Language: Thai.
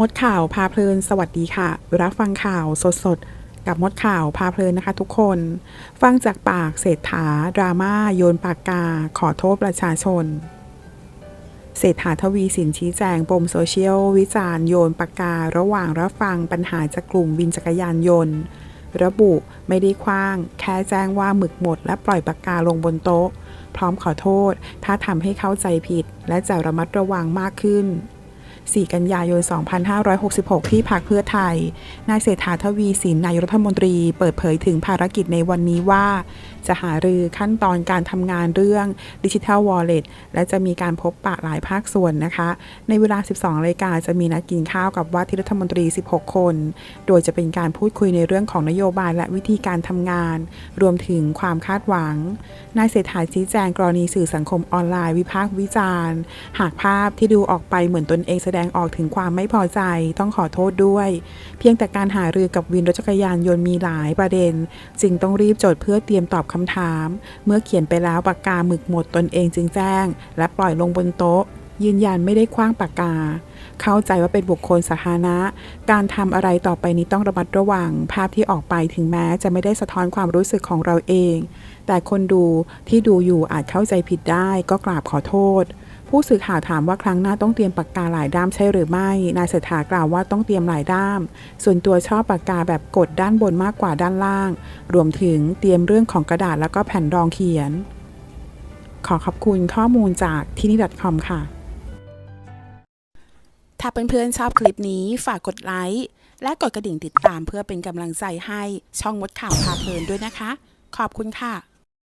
มดข่าวพาเพลินสวัสดีค่ะ รับฟังข่าวสดๆกับมดข่าวพาเพลินนะคะทุกคน ฟังจากปากเศรษฐา ดราม่า โยนปากกา ขอโทษประชาชน เศรษฐาทวีสินชี้แจงปมโซเชียล วิจารณ์โยนปากการะหว่างรับฟังปัญหาจากกลุ่มวินจักรยานยนต์ ระบุไม่ได้คว้าง แค่แจ้งว่าหมึกหมด และปล่อยปากกาลงบนโต๊ะ พร้อมขอโทษ ถ้าทำให้เข้าใจผิด และจะระมัดระวังมากขึ้น 4 กันยายน 2566 ที่พักเพื่อไทย นายเศรษฐาทวีสินนายรัฐมนตรีเปิดเผยถึงภารกิจในวันนี้ว่า จะหารือขั้นตอนการทำงานเรื่องดิจิทัลวอลเล็ตและจะมีการพบปะหลายภาคส่วนนะคะ ในเวลา 12นาฬิกาจะมีนัดกินข้าวกับว่าที่รัฐมนตรี 16 คน โดยจะเป็นการพูดคุยในเรื่องของนโยบายและวิธีการทำงาน รวมถึงความคาดหวัง นายเศรษฐาชี้แจงกรณีสื่อสังคมออนไลน์วิพากษ์วิจารณ์ หากภาพที่ดูออกไปเหมือนตนเองแสดงออกถึงความไม่พอใจต้องขอโทษด้วย เพียงแต่การหารือกับวินรถจักรยานยนต์มีหลายประเด็น จึงต้องรีบจดเพื่อเตรียมตอบคำถาม เมื่อเขียนไปแล้วปากกาหมึกหมดตนเองจึงแจ้ง และปล่อยลงบนโต๊ะ ยืนยันไม่ได้คว้างปากกา เข้าใจว่าเป็นบุคคลสาธารณะ การทำอะไรต่อไปนี้ต้องระมัดระวัง ภาพที่ออกไปถึงแม้จะไม่ได้สะท้อนความรู้สึกของเราเอง แต่คนดูที่ดูอยู่อาจเข้าใจผิดได้ก็กราบขอโทษ ผู้สื่อข่าวถามว่าครั้งหน้าต้องเตรียมปากกาหลายด้ามใช่หรือไม่ นายเศรษฐากล่าวว่าต้องเตรียมหลายด้าม ส่วนตัวชอบปากกาแบบกดด้านบนมากกว่าด้านล่าง รวมถึงเตรียมเรื่องของกระดาษแล้วก็แผ่นรองเขียน ขอขอบคุณข้อมูลจากที่นี่ .com ค่ะ ถ้าเพื่อนๆชอบคลิปนี้ฝากกดไลค์ และกดกระดิ่งติดตามเพื่อเป็นกำลังใจให้ช่องมดข่าวพาเพลินด้วยนะคะ ขอบคุณค่ะ